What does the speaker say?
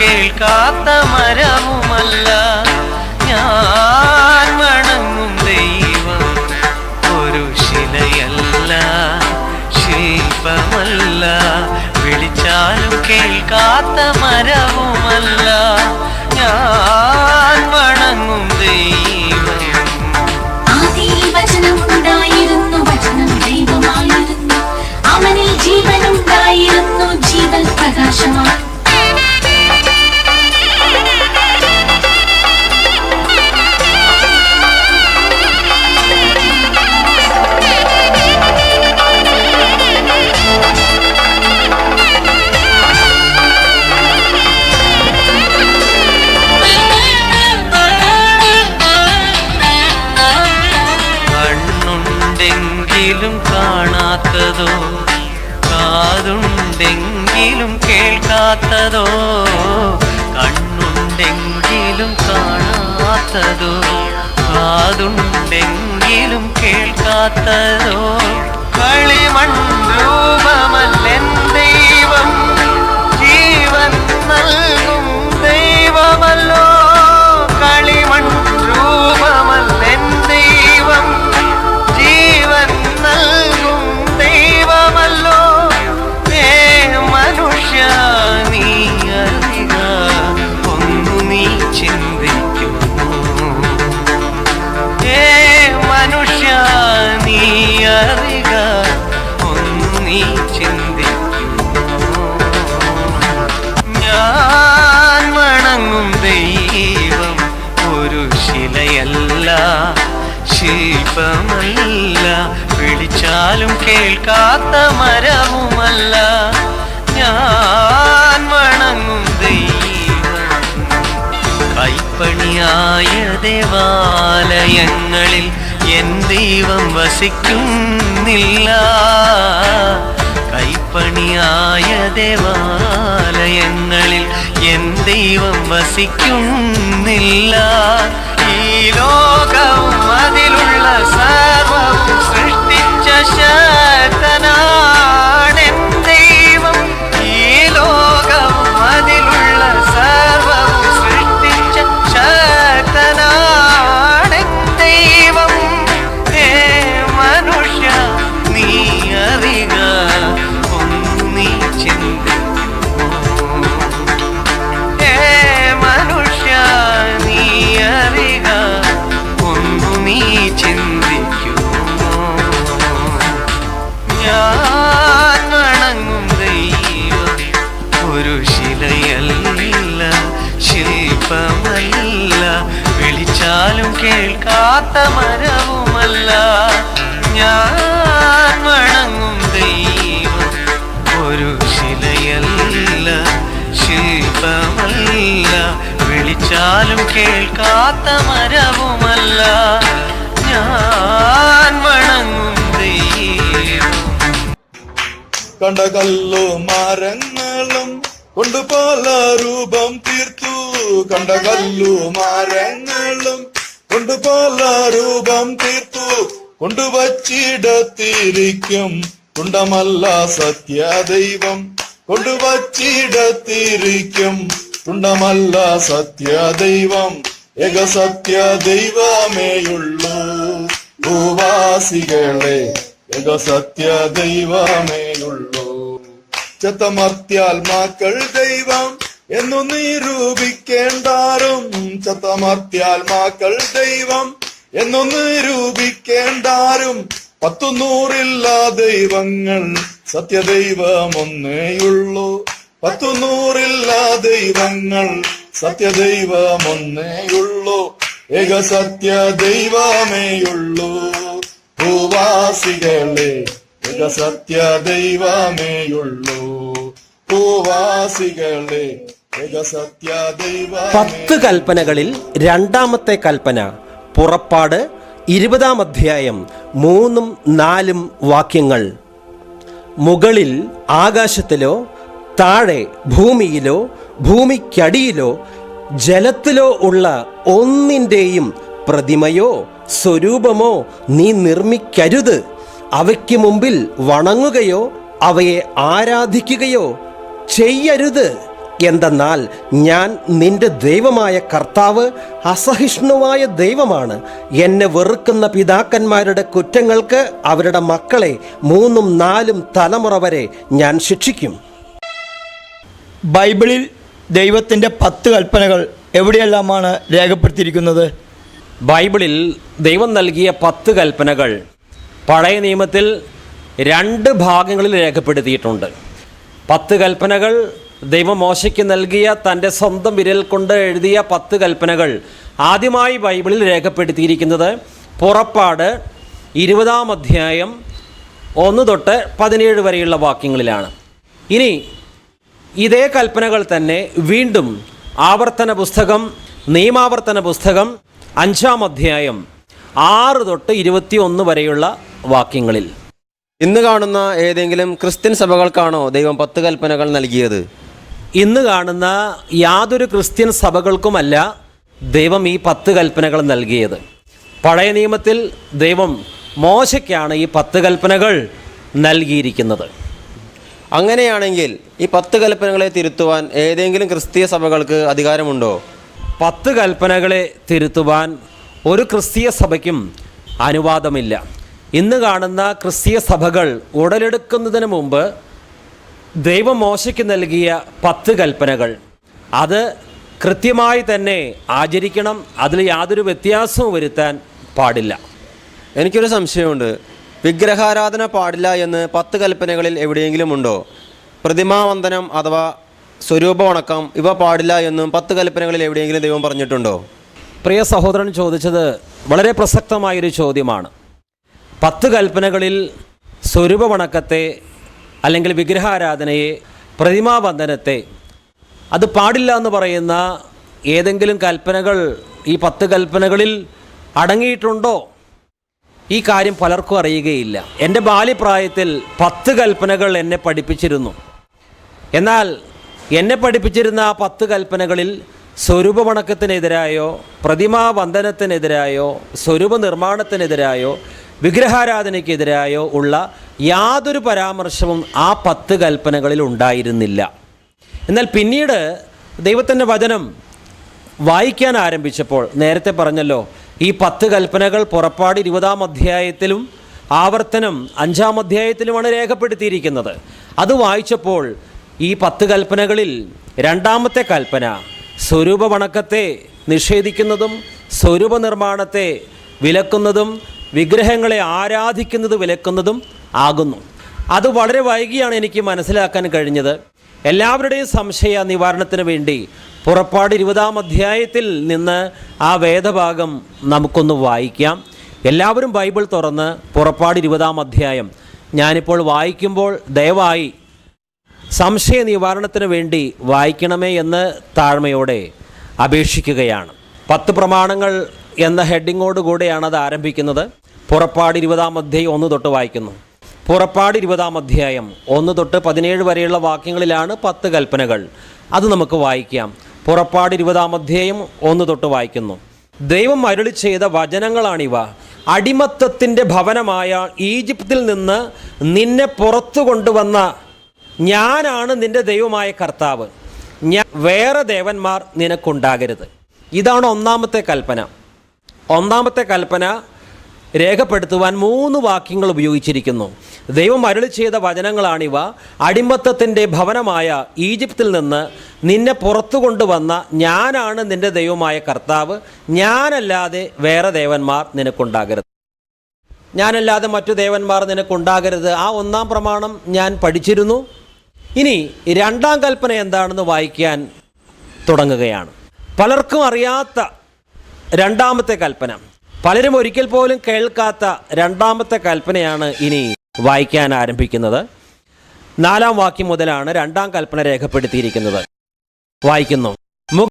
കേൾക്കാത്ത മരവുമല്ല. കണ്ണുണ്ടെങ്കിലും കാണാത്തതോ? കാതുണ്ടെങ്കിലും കേൾക്കാത്തതോ? കളിമൺ രൂപമല്ലെൻ ദൈവം കേൾക്കാത്ത മരവുമല്ല. ഞാൻ വണങ്ങും ദൈവം. കൈപ്പണിയായ ദേവാലയങ്ങളിൽ എൻ ദൈവം വസിക്കുന്നില്ല. കൈപ്പണിയായ ദേവാലയങ്ങളിൽ എൻ ദൈവം വസിക്കുന്നില്ല. ഈ ലോകം അതിലുള്ള സർവവും സൃഷ്ടിച്ച shine. കേൾക്കാത്ത മരവുമല്ല. ഞാൻ വണങ്ങും ദൈവം. ഒരു ശിലയല്ല ശില്പമല്ല. വിളിച്ചാലും കേൾക്കാത്ത മരവുമല്ല. ഞാൻ വണങ്ങും ദൈവം. കണ്ട മരങ്ങളും കൊണ്ടുപോല പല രൂപം തീർത്തു. കണ്ട കല്ലു മരങ്ങളും കൊണ്ട് പല രൂപം തീർത്തു കൊണ്ടുവച്ചിടത്തിരിക്കും തുണ്ടമല്ല സത്യ ദൈവം കൊണ്ടുവച്ചിടത്തിരിക്കും തുണ്ടമല്ല സത്യ ദൈവം ഏക സത്യ ദൈവമേയുള്ളൂ ഭൂവാസികളെ ഏക സത്യ ദൈവമേയുള്ളൂ ചത്തമർത്യാത്മാക്കൾ ദൈവം. എന്നു നിരൂപിക്കേണ്ടാരും ചത്തമർത്തിയാത്മാക്കൾ ദൈവം. എന്നു നിരൂപിക്കേണ്ടാരും പത്തു നൂറില്ല ദൈവങ്ങൾ സത്യദൈവമൊന്നേയുള്ളൂ. പത്തു നൂറില്ല ദൈവങ്ങൾ സത്യദൈവമൊന്നേയുള്ളൂ. ഏക സത്യ ദൈവമേയുള്ളൂ. ഭൂവാസികളെ ഏക സത്യ ദൈവമേയുള്ളൂ. ഭൂവാസികളെ പത്ത് കൽപ്പനകളിൽ രണ്ടാമത്തെ കൽപ്പന പുറപ്പാട് ഇരുപതാം അധ്യായം മൂന്നും നാലും വാക്യങ്ങൾ. മുകളിൽ ആകാശത്തിലോ താഴെ ഭൂമിയിലോ ഭൂമിക്കടിയിലോ ജലത്തിലോ ഉള്ള ഒന്നിന്റെയും പ്രതിമയോ സ്വരൂപമോ നീ നിർമ്മിക്കരുത്. അവയ്ക്ക് മുമ്പിൽ വണങ്ങുകയോ അവയെ ആരാധിക്കുകയോ ചെയ്യരുത്. എന്തെന്നാൽ ഞാൻ നിന്റെ ദൈവമായ കർത്താവ് അസഹിഷ്ണുവായ ദൈവമാണ്. എന്നെ വെറുക്കുന്ന പിതാക്കന്മാരുടെ കുറ്റങ്ങൾക്ക് അവരുടെ മക്കളെ മൂന്നും നാലും തലമുറ വരെ ഞാൻ ശിക്ഷിക്കും. ബൈബിളിൽ ദൈവത്തിന്റെ പത്ത് കൽപ്പനകൾ എവിടെയെല്ലാമാണ് രേഖപ്പെടുത്തിയിരിക്കുന്നത്? ബൈബിളിൽ ദൈവം നൽകിയ പത്ത് കൽപ്പനകൾ പഴയ നിയമത്തിൽ രണ്ട് ഭാഗങ്ങളിൽ രേഖപ്പെടുത്തിയിട്ടുണ്ട്. പത്ത് കൽപ്പനകൾ ദൈവം മോശയ്ക്ക് നൽകിയ തന്റെ സ്വന്തം വിരൽ കൊണ്ട് എഴുതിയ പത്ത് കൽപ്പനകൾ ആദ്യമായി ബൈബിളിൽ രേഖപ്പെടുത്തിയിരിക്കുന്നത് പുറപ്പാട് ഇരുപതാം അധ്യായം ഒന്ന് തൊട്ട് പതിനേഴ് വരെയുള്ള വാക്യങ്ങളിലാണ്. ഇനി ഇതേ കൽപ്പനകൾ തന്നെ വീണ്ടും ആവർത്തന പുസ്തകം നിയമാവർത്തന പുസ്തകം അഞ്ചാം അധ്യായം ആറ് തൊട്ട് ഇരുപത്തി ഒന്ന് വരെയുള്ള വാക്യങ്ങളിൽ. ഇന്ന് കാണുന്ന ഏതെങ്കിലും ക്രിസ്ത്യൻ സഭകൾക്കാണോ ദൈവം പത്ത് കൽപ്പനകൾ നൽകിയത്? ഇന്ന് കാണുന്ന യാതൊരു ക്രിസ്ത്യൻ സഭകൾക്കുമല്ല ദൈവം ഈ പത്ത് കൽപ്പനകൾ നൽകിയത്. പഴയ നിയമത്തിൽ ദൈവം മോശയ്ക്കാണ് ഈ പത്ത് കൽപ്പനകൾ നൽകിയിരിക്കുന്നത്. അങ്ങനെയാണെങ്കിൽ ഈ പത്ത് കൽപ്പനകളെ തിരുത്തുവാൻ ഏതെങ്കിലും ക്രിസ്തീയ സഭകൾക്ക് അധികാരമുണ്ടോ? പത്ത് കൽപ്പനകളെ തിരുത്തുവാൻ ഒരു ക്രിസ്തീയ സഭയ്ക്കും അനുവാദമില്ല. ഇന്ന് കാണുന്ന ക്രിസ്തീയ സഭകൾ ഉടലെടുക്കുന്നതിന് മുമ്പ് ദൈവം മോശയ്ക്ക് നൽകിയ പത്ത് കൽപ്പനകൾ. അത് കൃത്യമായി തന്നെ ആചരിക്കണം അതിൽ യാതൊരു വ്യത്യാസവും വരുത്താൻ പാടില്ല. എനിക്കൊരു സംശയമുണ്ട്. വിഗ്രഹാരാധന പാടില്ല എന്ന് പത്ത് കൽപ്പനകളിൽ എവിടെയെങ്കിലും ഉണ്ടോ? പ്രതിമാവന്ദനം അഥവാ സ്വരൂപ വണക്കം ഇവ പാടില്ല എന്നും പത്ത് കൽപ്പനകളിൽ എവിടെയെങ്കിലും ദൈവം പറഞ്ഞിട്ടുണ്ടോ? പ്രിയ സഹോദരൻ ചോദിച്ചത് വളരെ പ്രസക്തമായൊരു ചോദ്യമാണ്. പത്ത് കൽപ്പനകളിൽ സ്വരൂപവണക്കത്തെ അല്ലെങ്കിൽ വിഗ്രഹാരാധനയെ പ്രതിമാബന്ധനത്തെ അത് പാടില്ല എന്ന് പറയുന്ന ഏതെങ്കിലും കൽപ്പനകൾ ഈ പത്ത് കൽപ്പനകളിൽ അടങ്ങിയിട്ടുണ്ടോ? ഈ കാര്യം പലർക്കും അറിയുകയില്ല. എന്റെ ബാല്യപ്രായത്തിൽ പത്ത് കൽപ്പനകൾ എന്നെ പഠിപ്പിച്ചിരുന്നു. എന്നാൽ എന്നെ പഠിപ്പിച്ചിരുന്ന ആ പത്ത് കൽപ്പനകളിൽ സ്വരൂപമണക്കത്തിനെതിരായോ പ്രതിമാബന്ധനത്തിനെതിരായോ സ്വരൂപ നിർമ്മാണത്തിനെതിരായോ വിഗ്രഹാരാധനയ്ക്കെതിരായോ ഉള്ള യാതൊരു പരാമർശവും ആ പത്ത് കൽപ്പനകളിൽ ഉണ്ടായിരുന്നില്ല. എന്നാൽ പിന്നീട് ദൈവത്തിന്റെ വചനം വായിക്കാൻ ആരംഭിച്ചപ്പോൾ നേരത്തെ പറഞ്ഞല്ലോ ഈ പത്ത് കൽപ്പനകൾ പുറപ്പാട് ഇരുപതാം അധ്യായത്തിലും ആവർത്തനം അഞ്ചാം അധ്യായത്തിലുമാണ് രേഖപ്പെടുത്തിയിരിക്കുന്നത്. അത് വായിച്ചപ്പോൾ ഈ പത്ത് കൽപ്പനകളിൽ രണ്ടാമത്തെ കൽപ്പന സ്വരൂപ വണക്കത്തെ നിഷേധിക്കുന്നതും സ്വരൂപ നിർമ്മാണത്തെ വിലക്കുന്നതും വിഗ്രഹങ്ങളെ ആരാധിക്കുന്നത് വിലക്കുന്നതും ആകുന്നു. അത് വളരെ വൈകിയാണ് എനിക്ക് മനസ്സിലാക്കാൻ കഴിഞ്ഞത്. എല്ലാവരുടെയും സംശയ നിവാരണത്തിന് വേണ്ടി പുറപ്പാട് ഇരുപതാം അധ്യായത്തിൽ നിന്ന് ആ വേദഭാഗം നമുക്കൊന്ന് വായിക്കാം. എല്ലാവരും ബൈബിൾ തുറന്ന് പുറപ്പാട് ഇരുപതാം അധ്യായം. ഞാനിപ്പോൾ വായിക്കുമ്പോൾ ദയവായി സംശയ നിവാരണത്തിന് വേണ്ടി വായിക്കണമേ എന്ന് താഴ്മയോടെ അപേക്ഷിക്കുകയാണ്. പത്ത് പ്രമാണങ്ങൾ എന്ന ഹെഡിങ്ങോട് കൂടെയാണ് അത് ആരംഭിക്കുന്നത്. പുറപ്പാട് ഇരുപതാം അധ്യായം ഒന്ന് തൊട്ട് വായിക്കുന്നു. പുറപ്പാട് ഇരുപതാം അധ്യായം ഒന്ന് തൊട്ട് പതിനേഴ് വരെയുള്ള വാക്യങ്ങളിലാണ് പത്ത് കൽപ്പനകൾ. അത് നമുക്ക് വായിക്കാം. പുറപ്പാട് ഇരുപതാം അധ്യായം ഒന്ന് തൊട്ട് വായിക്കുന്നു. ദൈവം അരുളി ചെയ്ത വചനങ്ങളാണിവ. അടിമത്തത്തിന്റെ ഭവനമായ ഈജിപ്തിൽ നിന്ന് നിന്നെ പുറത്തു കൊണ്ടുവന്ന ഞാനാണ് നിന്റെ ദൈവമായ കർത്താവ്. ഞാൻ വേറെ ദേവന്മാർ നിനക്കുണ്ടാകരുത്. ഇതാണ് ഒന്നാമത്തെ കൽപ്പന. ഒന്നാമത്തെ കൽപ്പന രേഖപ്പെടുത്തുവാൻ മൂന്ന് വാക്യങ്ങൾ ഉപയോഗിച്ചിരിക്കുന്നു. ദൈവം അരുളി ചെയ്ത വചനങ്ങളാണിവ. അടിമത്തത്തിന്റെ ഭവനമായ ഈജിപ്തിൽ നിന്ന് നിന്നെ പുറത്തു കൊണ്ടുവന്ന ഞാനാണ് നിന്റെ ദൈവമായ കർത്താവ്. ഞാനല്ലാതെ വേറെ ദേവന്മാർ നിനക്കുണ്ടാകരുത്. ഞാനല്ലാതെ മറ്റു ദേവന്മാർ നിനക്കുണ്ടാകരുത്. ആ ഒന്നാം പ്രമാണം ഞാൻ പഠിച്ചിരുന്നു. ഇനി രണ്ടാം കൽപ്പന എന്താണെന്ന് വായിക്കാൻ തുടങ്ങുകയാണ്. പലർക്കും അറിയാത്ത രണ്ടാമത്തെ കൽപ്പന. പലരും ഒരിക്കൽ പോലും കേൾക്കാത്ത രണ്ടാമത്തെ കൽപ്പനയാണ് ഇനി വായിക്കാൻ ആരംഭിക്കുന്നത്. നാലാം വാക്യം മുതലാണ് രണ്ടാം കൽപ്പന രേഖപ്പെടുത്തിയിരിക്കുന്നത്. വായിക്കുന്നു.